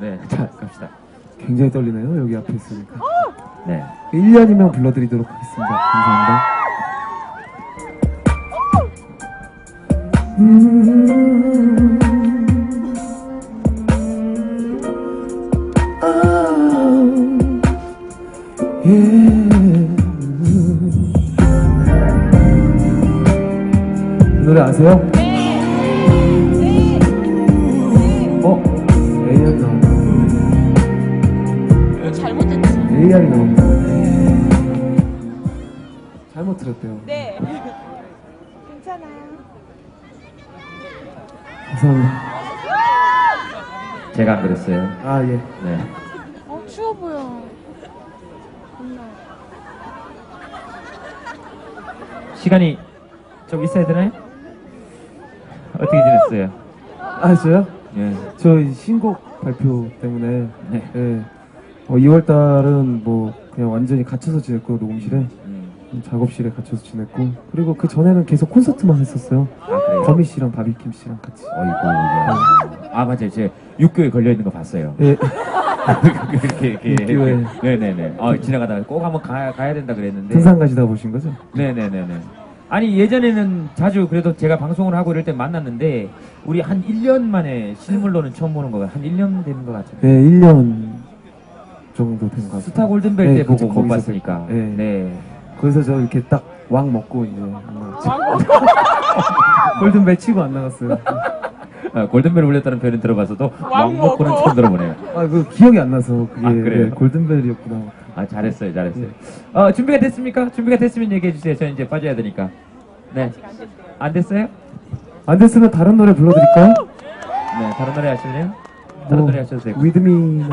네, 자, 갑시다. 굉장히 떨리네요. 여기 앞에 있으니까. 네. 1년이면 불러드리도록 하겠습니다. 감사합니다. 노래 아세요? 어? AR 나온다. AR이 나온다. 잘못 들었대요. 네. 괜찮아요. 감사합니다. 제가 안 그랬어요. 아, 예. 네. 어, 추워 보여. 겁나. 시간이 좀 있어야 되나요? 어떻게 지냈어요? 아, 저요? 예. 저이 신곡 발표 때문에 네. 예. 어, 2월 달은 뭐 그냥 완전히 gat혀서 지냈고 녹음실에 음. 음, 작업실에 갇혀서 지냈고 그리고 그 전에는 계속 콘서트만 했었어요. 아, 그래요? 거미 씨랑 바비킴 씨랑 같이. 어이구, 야. 아, 맞아요. 제 육교에 걸려 있는 거 봤어요. 예. 이렇게, 이렇게. 육교에. 이렇게. 네네네. 어, 지나가다가 꼭 한번 가, 가야 된다 그랬는데. 등산 가시다 보신 거죠? 네네네네. 아니, 예전에는 자주 그래도 제가 방송을 하고 이럴 때 만났는데, 우리 한 1년 만에 실물로는 처음 보는 거가 한 1년 되는 것 같아요. 네, 1년 정도 된 것 같아요. 스타 골든벨 네, 때 보고 그쵸, 못 봤으니까. 네. 네. 거기서 저 이렇게 딱 왕 먹고 이제 골든벨 치고 안 나갔어요. 아, 골든벨 울렸다는 표현 들어봐서도 왕 왕먹고는 먹고. 처음 들어보네요. 아, 그 기억이 안 나서 그게 아, 그래요? 네, 골든벨이었구나. 아, 잘했어요, 잘했어요. 어, 준비가 됐습니까? 준비가 됐으면 얘기해 주세요. 저는 이제 빠져야 되니까. 네. 안 됐어요? 안 됐으면 다른 노래 불러드릴까요? 네, 다른 노래 하실래요? 다른 노래 하셔도 되고. 위드미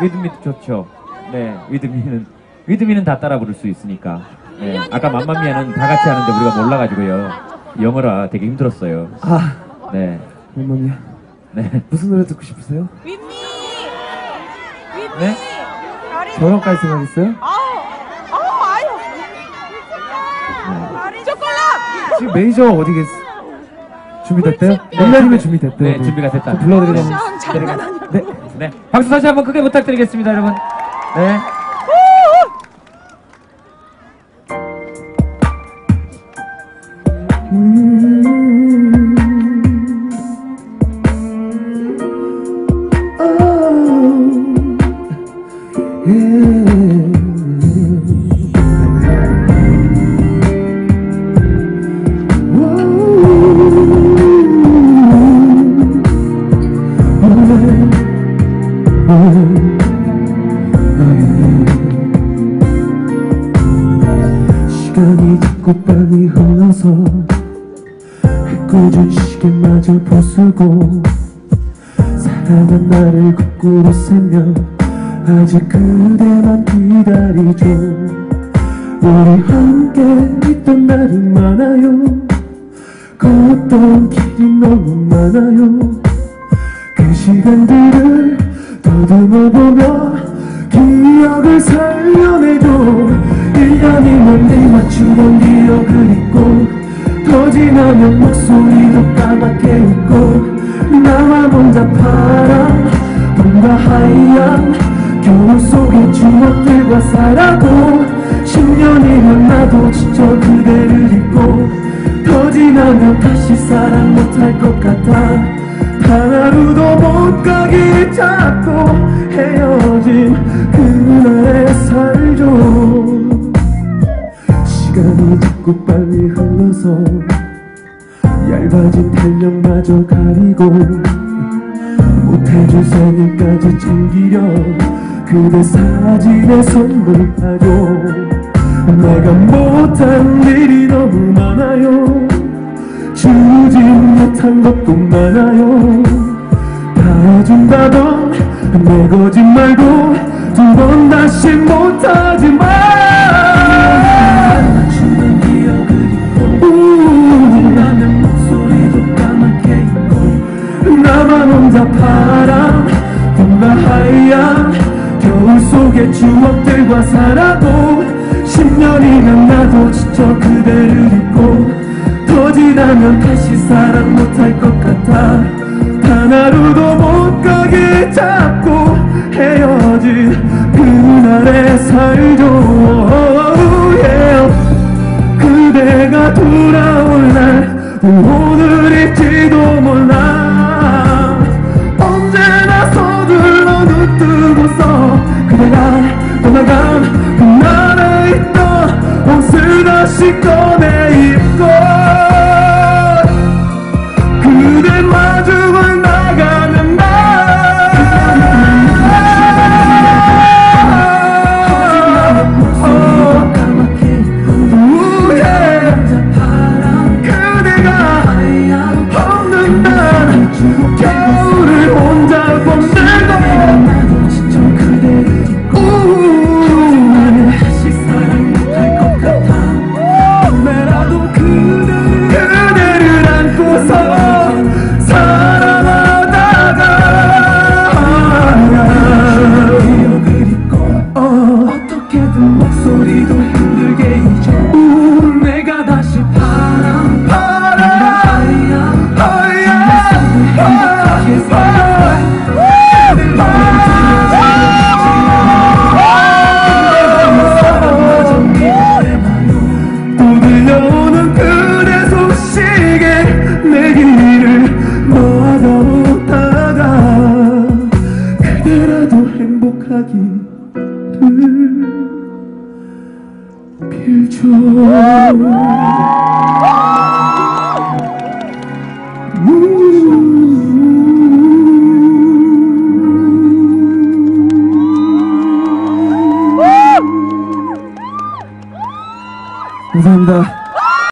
위드미도 좋죠. 네, 위드미는, 위드미는 다 따라 부를 수 있으니까. 네, 아까 맘마미아는 다 같이 하는데 우리가 몰라가지고요. 영어라 되게 힘들었어요. 아, 네, 어머니야. 네. 무슨 노래 듣고 싶으세요? 윗니! 윗니! 네? 저랑까지 생각했어요? 아우! 아우, 아유! 초콜릿! 지금 메이저 어디 계세요? 준비됐대요? 옛날이면 준비됐대요. 네, 준비가 됐다. 저 불러드리면 션 장난 아니야. 네. 네. 박수 다시 한번 크게 부탁드리겠습니다, 여러분. 네. 시간이 자꾸 빨리 흘러서 해코진 시계마저 부수고 사랑한 나를 거꾸로 세며 아직 그대만 기다리죠. 우리 함께 있던 날이 많아요. 걷던 길이 너무 많아요. 그 시간들을 더듬어 보며 기억을 살려내줘 1년이면 내 맞추던 기억을 잊고 더 지나면 목소리도 까맣게 웃고 나만 혼자 파란 봄과 하얀 겨울 속의 추억들과 살아도 10년이면 나도 지쳐 그대를 잊고 더 지나면 다시 사랑 못할 것 같아. 단 하루도 못 가기 자꾸 헤어진 그날에 살죠 시간이 자꾸 빨리 흘러서 얇아진 달력마저 가리고 못해준 생일까지 챙기려 그대 사진에 선물하죠 내가 못한 일이 너무 많아요 주지 못한 것도 많아요. 다 해준다던 내 거짓말도 두 번 다시 못하지만. 맞추는 기억을 잊고 나면 목소리도 까맣게 잊고 나만 혼자 파란 봄과 하얀 겨울 속의 추억들과 살아도 10년이면 나도 지쳐 그대를 잊고 더 지나면 다시 사랑 못할 것 같아. 단 하루도 손을 잡고 헤어진 그날의 살도 yeah. 그대가 돌아올 날 오늘일지도 몰라. 언제나 서둘러 눈 뜨고서 그대가 떠나간 그날에 있던 옷을 다시 꺼내 감사합니다.